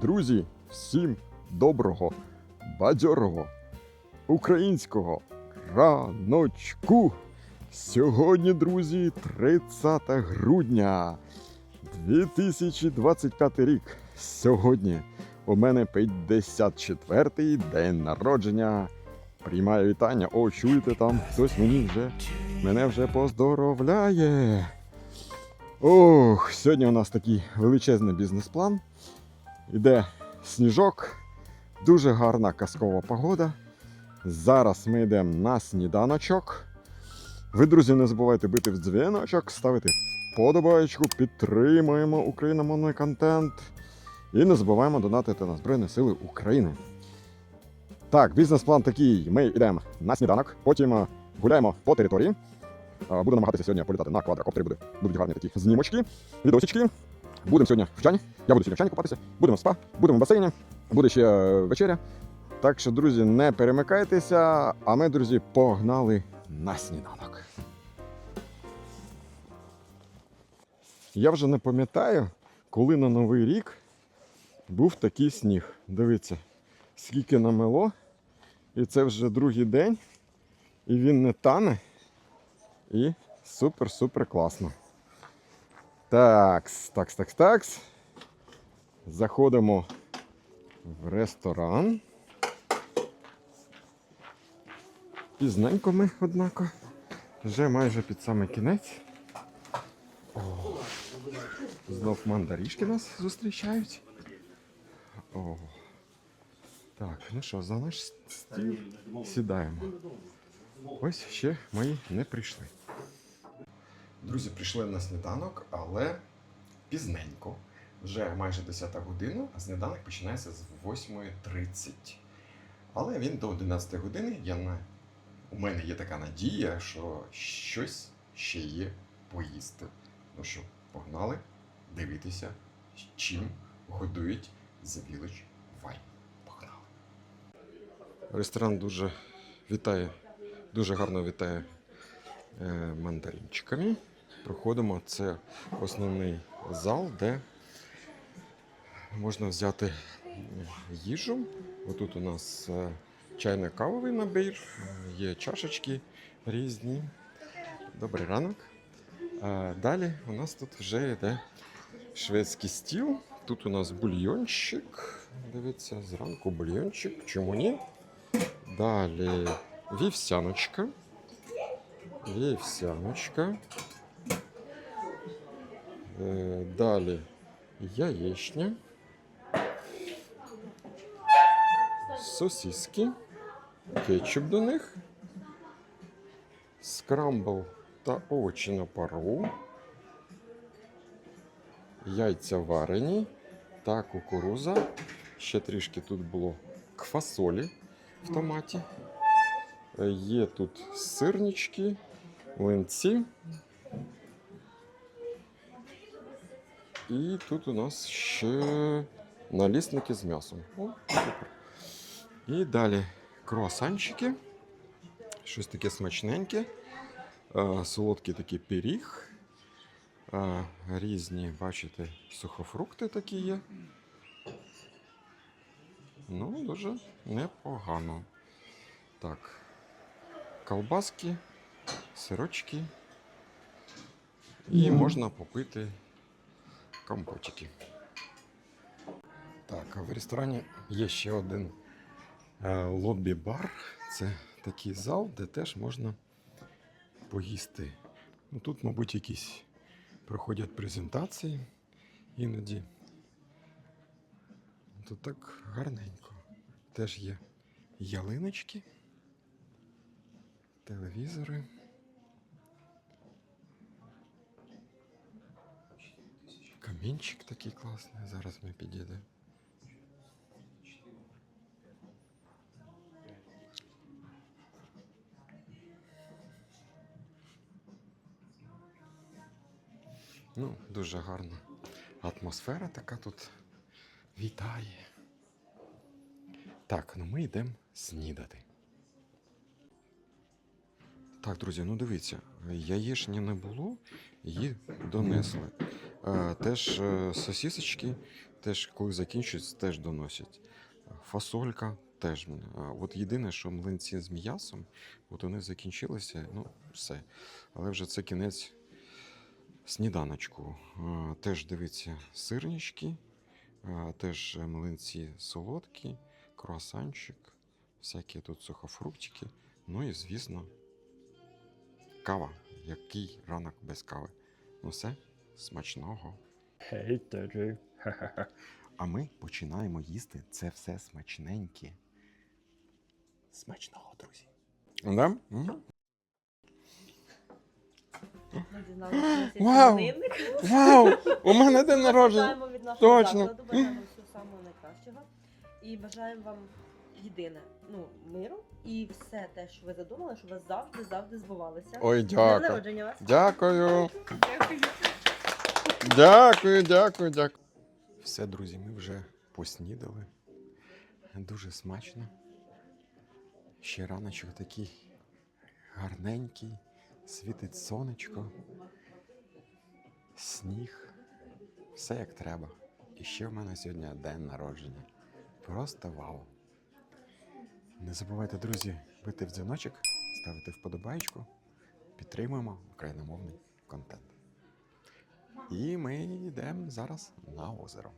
Друзі, всім доброго, бадьорого, українського раночку. Сьогодні, друзі, 30 грудня 2025 рік. Сьогодні у мене 54-й день народження. Приймаю вітання. О, чуєте там, хтось мені вже мене вже поздоровляє. Ох, сьогодні у нас такий величезний бізнес-план. Іде сніжок, дуже гарна казкова погода. Зараз ми йдемо на сніданочок. Ви, друзі, не забувайте бити в дзвіночок, ставити вподобайку, підтримуємо україномовний контент. І не забуваємо донатити на Збройні Сили України. Так, бізнес-план такий. Ми йдемо на сніданок, потім е, гуляємо по території. Е, Буду намагатися сьогодні політати на квадрокоптері, будуть гарні такі знімочки, відосички. Будемо сьогодні в чані. Я буду сьогодні в чані купатися, будемо в спа, будемо в басейні, буде ще е, вечеря. Так що, друзі, не перемикайтеся, а ми, друзі, погнали на сніданок. Я вже не пам'ятаю, коли на Новий рік був такий сніг. Дивіться, скільки намело. І це вже другий день. І він не тане. І супер-супер класно. Такс, такс, такс, такс. Заходимо в ресторан. Пізненько ми, однако. Вже майже під самий кінець. О, знов мандарішки нас зустрічають. О. Так, ну що, за наш стіл сідаємо. Ось ще мої не прийшли. Друзі, прийшли на сніданок, але пізненько. Вже майже 10 година, а сніданок починається з 8.30. Але він до 11 години. Я на... У мене є така надія, що щось ще є поїсти. Ну що, погнали дивитися, чим годують The Village Wine. Погнали. Ресторан дуже вітає, дуже гарно вітає е, мандаринчиками. Проходимо. Це основний зал, де можна взяти е, їжу. Отут у нас е, чайно-кавовий набір, е, є чашечки різні. Добрий ранок. Далі у нас тут вже йде шведський стіл. Тут у нас бульйончик. Дивіться, зранку бульйончик. Чому ні? Далі вівсяночка. Вівсяночка. Е, Далі яєчня. Сосиски. Кетчуп до них. Скрамбл та овочі на пару. Яйця варені та кукуруза. Ще трішки тут було квасолі в томаті. Е, Є тут сирнички, млинці. І тут у нас ще налісники з м'ясом. О, супер. І далі круасанчики. Щось таке смачненьке. Е, Солодкий такий пиріг. Е, Різні, бачите, сухофрукти такі є. Ну, дуже непогано. Так. Колбаски, сирочки. І можна попити компотики. Так, а в ресторані є ще один е, лобі-бар. Це такий зал, де теж можна поїсти. Ну, тут, мабуть, якісь проходять презентації іноді. Тут так гарненько. Теж є ялиночки, телевізори. Камінчик такий класний. Зараз ми підійдемо. Ну, дуже гарна атмосфера така тут вітає. Так, ну ми йдемо снідати. Так, друзі, ну дивіться, яєчні не було, її донесли. Е, Теж е, сосісочки, теж коли закінчуються, теж доносять. Фасолька теж. От єдине, що млинці з м'ясом, от вони закінчилися, ну, все. Але вже це кінець сніданочку. Е, Теж дивіться сирнички, е, теж млинці солодкі, круасанчик, всякі тут сухофруктики. Ну і, звісно, кава. Який ранок без кави. Ну все, смачного. Хейтери. А ми починаємо їсти це все смачненьке. Смачного, друзі. Да? М? Ми дізналися, що Вау! іменинник. Вау! У мене день народження. Бажаємо від нашого Точно. закладу, бажаємо всього самого найкращого. І бажаємо вам єдине, ну, миру і все те, що ви задумали, щоб у вас завжди, завжди збувалося. Ой, З днем дякую. народження вас. Дякую. Дякую, дякую, дякую. дякую. Все, друзі, ми вже поснідали. Дуже смачно. Ще раночок такий гарненький, світить сонечко, сніг. Все як треба. І ще в мене сьогодні день народження. Просто вау. Не забувайте, друзі, бити в дзвіночок, ставити вподобайку. Підтримуємо україномовний контент. І ми йдемо зараз на озеро.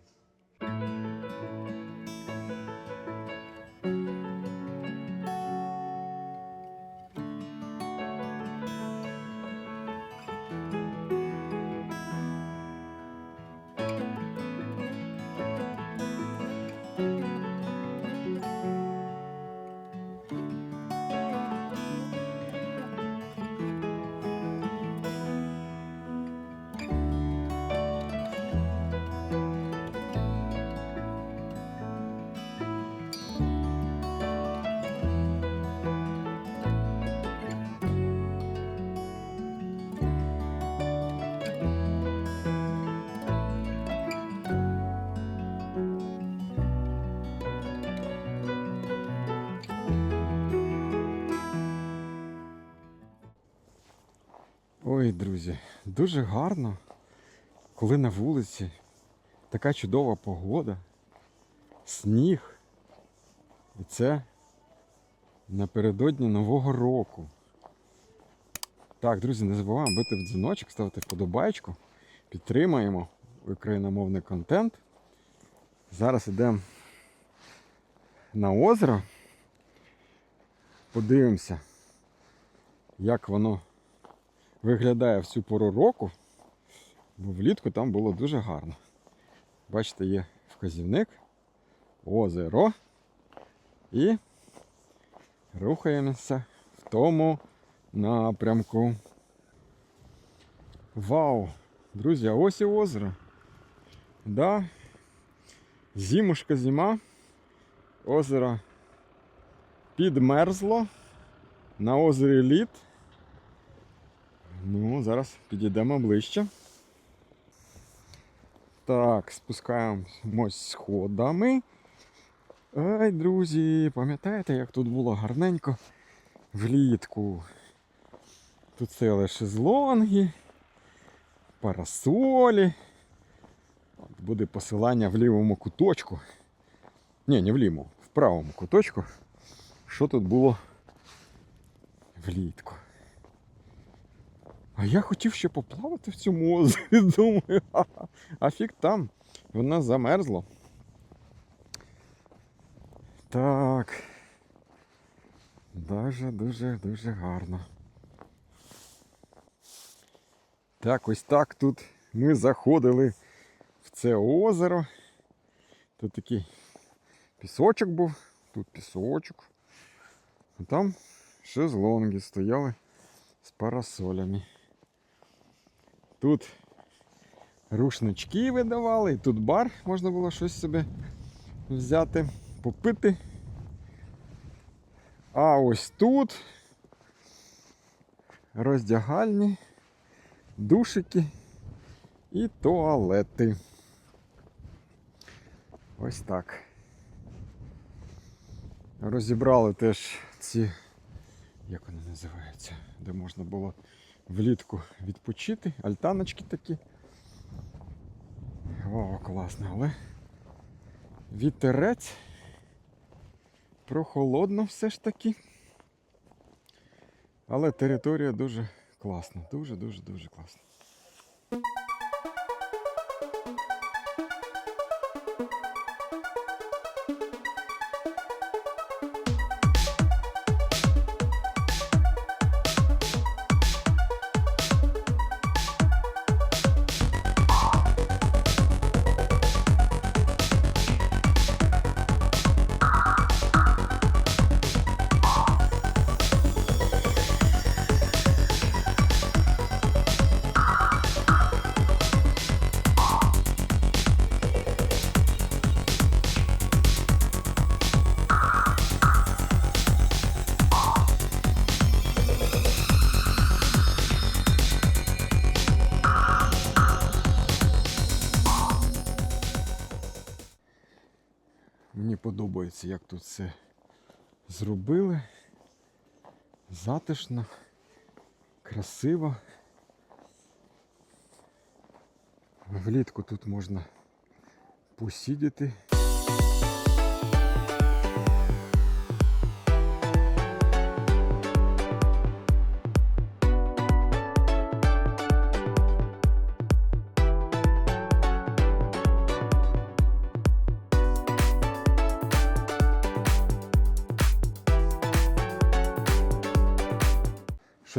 Друзі, дуже гарно, коли на вулиці така чудова погода, сніг. І це напередодні Нового року. Так, друзі, не забуваємо бити в дзвіночок, ставити вподобайку. Підтримаємо україномовний контент. Зараз йдемо на озеро. Подивимося, як воно виглядає в цю пору року, бо влітку там було дуже гарно. Бачите, є вказівник, озеро і рухаємося в тому напрямку. Вау! Друзі, а ось і озеро. Да. Зимушка зима. Озеро підмерзло. На озері лід. Ну, зараз підійдемо ближче. Так, спускаємось сходами. Ай, друзі, пам'ятаєте, як тут було гарненько влітку? Тут стояли шезлонги, парасолі. От буде посилання в лівому куточку. Ні, не в лівому, в правому куточку. Що тут було влітку? А я хотів ще поплавати в цьому озері. Думаю, а, а фіг там. Воно замерзло. Так. Дуже, дуже, дуже гарно. Так, ось так тут ми заходили в це озеро. Тут такий пісочок був, тут пісочок. А там шезлонги стояли з парасолями. Тут рушнички видавали, і тут бар, можна було щось собі взяти, попити. А ось тут роздягальні, душики і туалети. Ось так. Розібрали теж ці, як вони називаються, де можна було влітку відпочити, альтаночки такі. О, класно, але вітерець. Прохолодно все ж таки. Але територія дуже класна. Дуже, дуже, дуже класна. Подобається, як тут все зробили. Затишно, красиво. Влітку тут можна посидіти.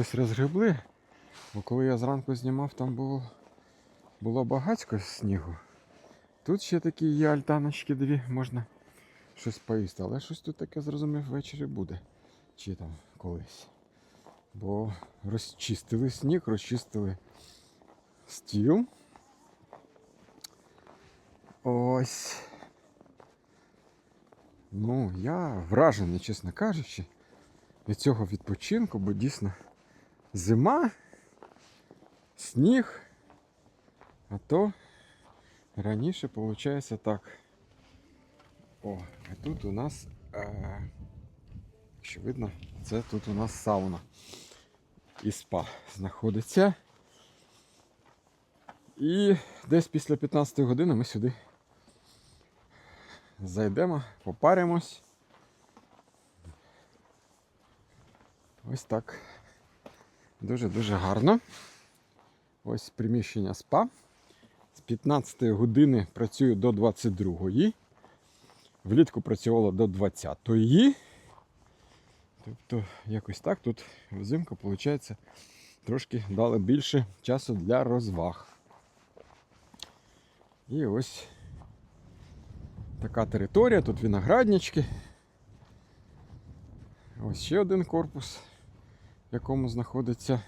Щось розгребли, бо коли я зранку знімав, там було, було багатько снігу. Тут ще такі є альтаночки дві, можна щось поїсти, але щось тут таке зрозумів ввечері буде. Чи там колись. Бо розчистили сніг, розчистили стіл. Ось. Ну, я вражений, чесно кажучи, від цього відпочинку, бо дійсно зима, сніг. А то раніше виходить так. О, а тут у нас, е, якщо видно, це тут у нас сауна і спа знаходиться. І десь після 15 години ми сюди зайдемо, попаримось. Ось так. Дуже-дуже гарно. Ось приміщення спа. З 15 години працюю до 22. Влітку працювало до 20. Тобто, якось так тут взимку, виходить, трошки дали більше часу для розваг. І ось така територія, тут винограднички. Ось ще один корпус в якому знаходиться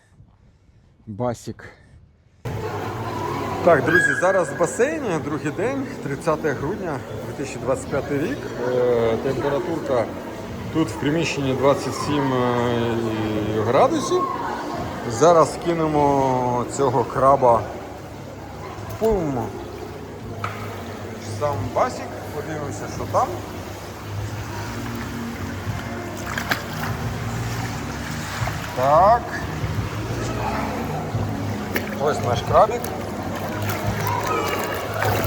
басік. Так, друзі, зараз в басейні, другий день, 30 грудня 2025 рік. Е, температурка тут в приміщенні 27 е, градусів. Зараз кинемо цього краба пум. Сам басік, подивимося, що там. Так. Ось наш крабик.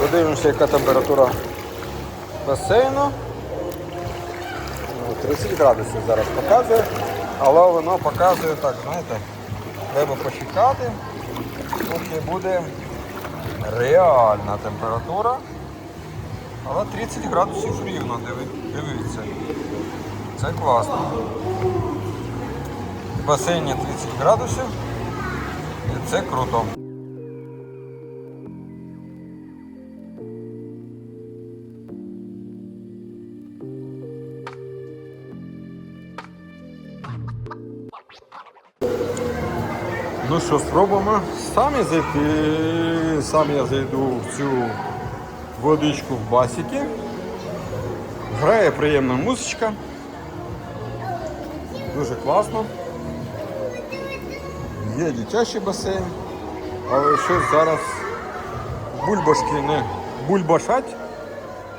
Подивимося, яка температура басейну. Ну, 30 градусів зараз показує, але воно показує так, знаєте, треба почекати, поки буде реальна температура. Але 30 градусів рівно, дивіться. Це класно. В басейні 30 градусів. І це круто. Ну що, спробуємо самі зайти. Сам я зайду в цю водичку в басіки. Грає приємна музичка. Дуже класно. Є дитячий басейн, але щось зараз бульбашки не бульбашать,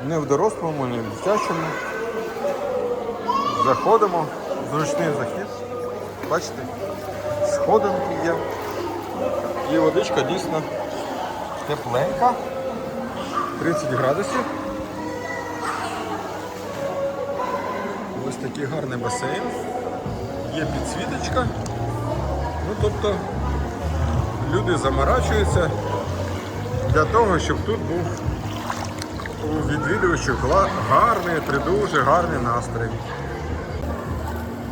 не в дорослому, не в дитячому. Заходимо, зручний захід. Бачите, сходинки є. І водичка дійсно тепленька. 30 градусів. Ось такий гарний басейн. Є підсвіточка. Тобто люди заморачуються для того, щоб тут був у відвідувачів гарний, дуже гарний настрій.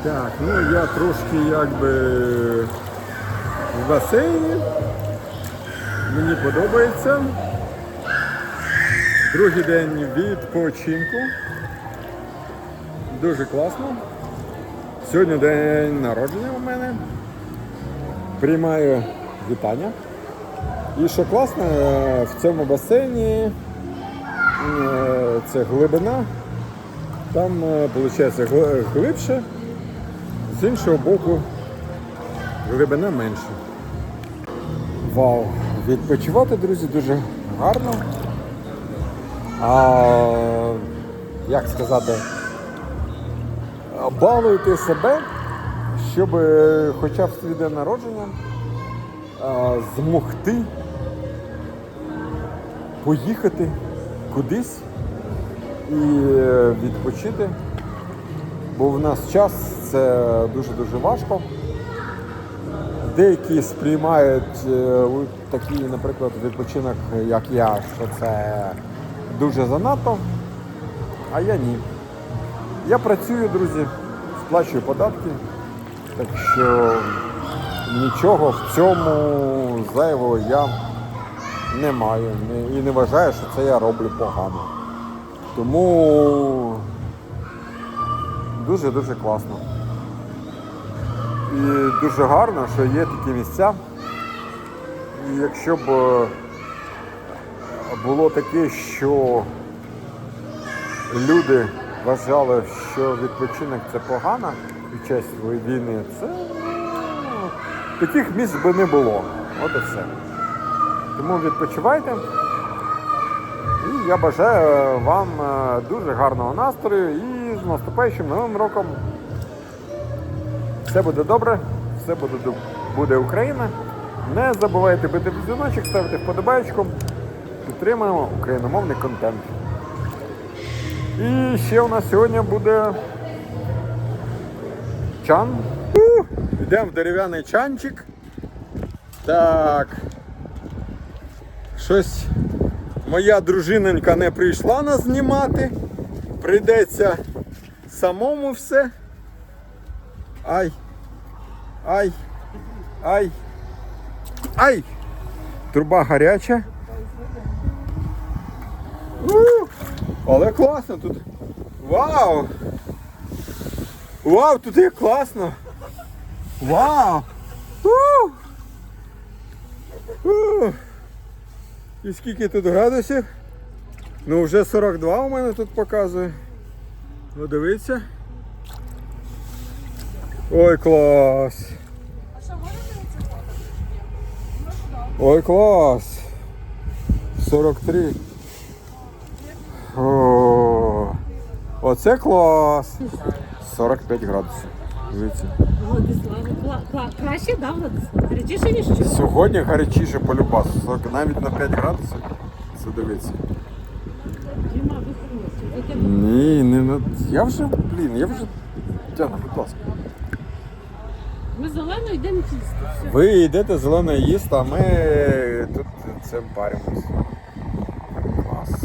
Так, ну я трошки якби в басейні. Мені подобається. Другий день відпочинку. Дуже класно. Сьогодні день народження у мене. Приймаю вітання. І що класно, е, в цьому басейні е, це глибина. Там виходить глибше, з іншого боку глибина менша. Вау! Відпочивати, друзі, дуже гарно. А, як сказати, балуйте себе, щоб е, хоча б свій день народження змогти поїхати кудись і е, відпочити. Бо в нас час це дуже-дуже важко. Деякі сприймають е, такий, наприклад, відпочинок, як я, що це дуже занадто, а я ні. Я працюю, друзі, сплачую податки, так що нічого в цьому зайвого я не маю і не вважаю, що це я роблю погано. Тому дуже-дуже класно. І дуже гарно, що є такі місця. І якщо б е, було таке, що люди вважали, що відпочинок це погано під час війни, це ну, таких місць би не було. От і все. Тому відпочивайте. І я бажаю вам е, дуже гарного настрою і з наступаючим новим роком. Все буде добре, все буде, буде Україна. Не забувайте бити дзвіночок, ставити вподобайку. Підтримуємо україномовний контент. І ще у нас сьогодні буде чан. Йдемо в дерев'яний чанчик. Так. Щось моя дружинонька не прийшла нас знімати. Прийдеться самому все. Ай. Ай. Ай. Ай. Труба гаряча. У, але класно тут. Вау! Вау, тут як класно! Вау! У! У! І скільки тут градусів? Ну вже 42 у мене тут показує. Ну дивіться. Ой, клас! Ой, клас! 43. О, оце клас! 45 градусів. Дивіться. Краще, да, Владислав? Гарячіше, ніж вчора? Сьогодні гарячіше по любасу. 40 Навіть на 5 градусів. Це дивіться. Діма, виходить. Ні, не на. Я вже, блін, я вже. Тяна, будь ласка. Ми зелено йдемо. Все. Ви йдете зелене їсти, а ми тут цим паримось. Клас.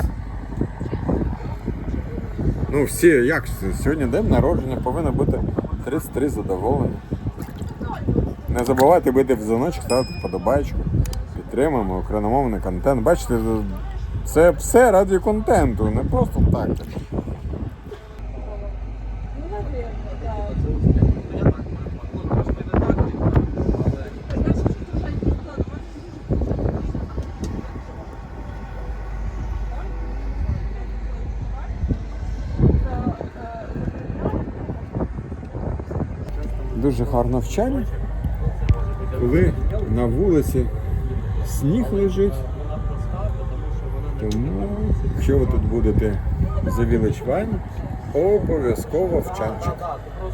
Ну всі, як? Сьогодні день народження повинно бути 33 задоволені. Не забувайте бити в дзвіночок, ставити вподобайку. Підтримуємо україномовний контент. Бачите, це все раді контенту, не просто так. Дуже гарно вчання. Коли на вулиці сніг лежить. Тому, якщо ви тут будете за Village обов'язково в чанчик.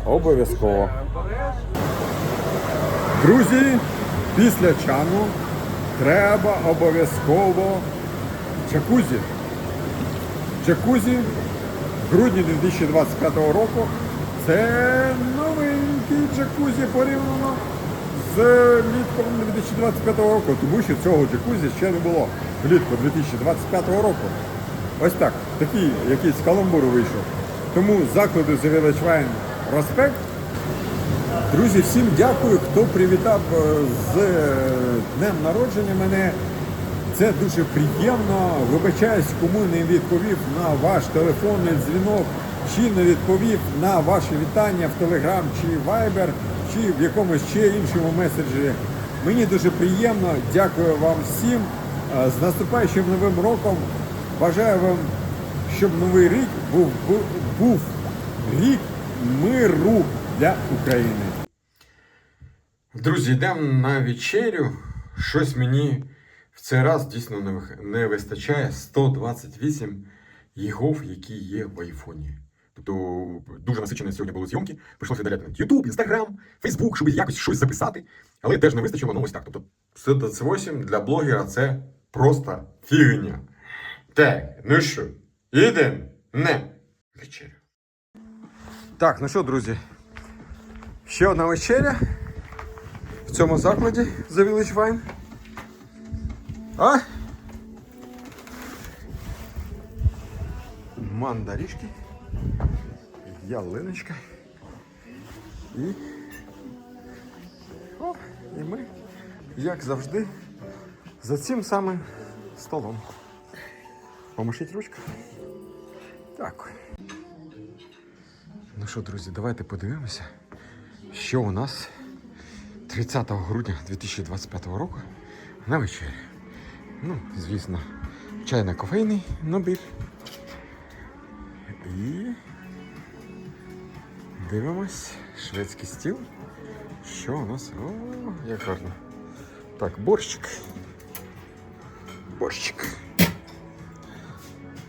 Обов'язково. Друзі, після чану треба обов'язково джакузі. джакузі в грудні 2025 року. Це новенький джакузі порівняно з літком 2025 року, тому що цього джакузі ще не було влітку 2025 року. Ось так, такий якийсь каламбур вийшов. Тому The Village Wine респект. Друзі, всім дякую, хто привітав е, з е, днем народження мене. Це дуже приємно. Вибачаюсь, кому не відповів на ваш телефонний дзвінок, чи не відповів на ваші вітання в Telegram чи Viber, чи в якомусь ще іншому меседжері. Мені дуже приємно. Дякую вам всім. Е, З наступаючим новим роком. Бажаю вам, щоб новий рік був, був, рік миру для України. Друзі, йдемо на вечерю. Щось мені в цей раз дійсно не, вистачає 128 гігов, які є в айфоні. Тобто дуже насичені сьогодні були зйомки. Прийшлося видаляти YouTube, Instagram, Facebook, щоб якось щось записати. Але теж не вистачило, ну ось так. Тобто 128 для блогера це просто фігня. Так, ну що, їдемо? Не. Вечерю. Так, ну що, друзі, ще одна вечеря в цьому закладі The Village Wine. А? Мандарішки, ялиночка. І. О, і ми, як завжди, за цим самим столом. Помашіть ручку. Так. Ну що, друзі, давайте подивимося, що у нас 30 грудня 2025 року на вечері. Ну, звісно, чайно-кофейний набір. І дивимось шведський стіл. Що у нас? О, як гарно. Так, борщик. Борщик.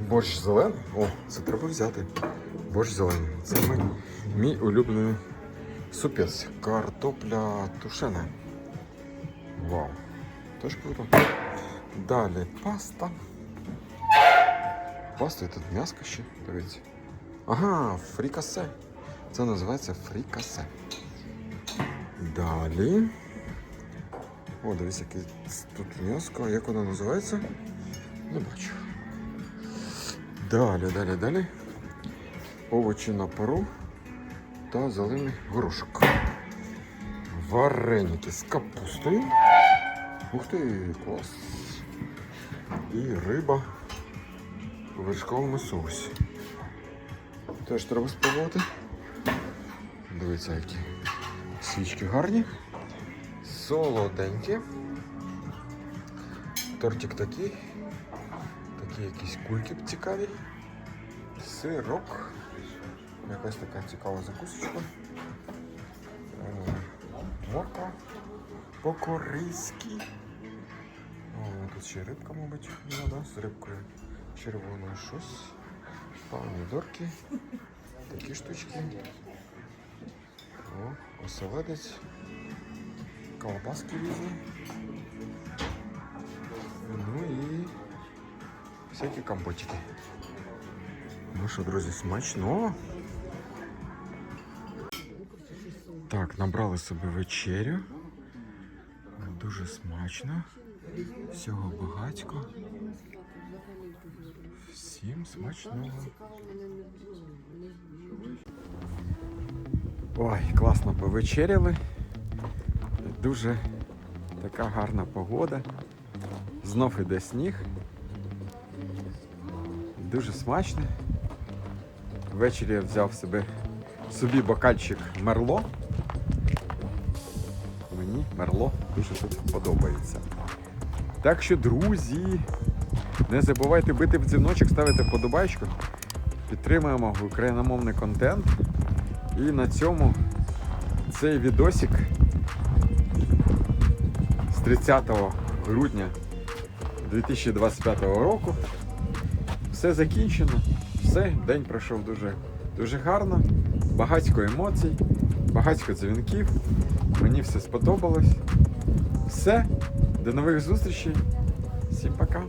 Борщ зелений. О, це треба взяти. Борщ зелений. Це мій, мій улюблений супець. Картопля тушена. Вау. Теж круто. Далі паста. Паста тут м'яско ще, дивіться. Ага, фрікасе. Це називається фрікасе. Далі. О, дивіться, яке тут м'яско. Як воно називається? Не бачу. Далі, далі, далі. Овочі на пару та зелений горошок. Вареники з капустою. Ух ти, клас. І риба у вершковому соусі. Теж треба спробувати. Дивіться, які свічки гарні. Солоденькі. Тортик такий. Такі якісь кульки цікаві. Сирок. Якась така цікава закусочка. Е, Морква. По-корейськи. Тут ще рибка, мабуть, ну, да, з рибкою червоною щось. Помідорки. Такі штучки. О, оселедець. Колбаски різні. Ну і всякі компотики. Ну що, друзі, смачно. Так, набрали собі вечерю. Дуже смачно. Всього багатько. Всім смачного. Ой, класно повечеряли. Дуже така гарна погода. Знов іде сніг. Дуже смачно. Ввечері я взяв себе собі бокальчик мерло. Мені мерло дуже тут подобається. Так що, друзі, не забувайте бити в дзвіночок, ставити вподобайку. Підтримуємо україномовний контент. І на цьому цей відосик з 30 грудня 2025 року. Все закінчено. Все, день пройшов дуже, дуже гарно. Багатько емоцій, багатько дзвінків. Мені все сподобалось. Все, до нових зустрічей. Всім пока.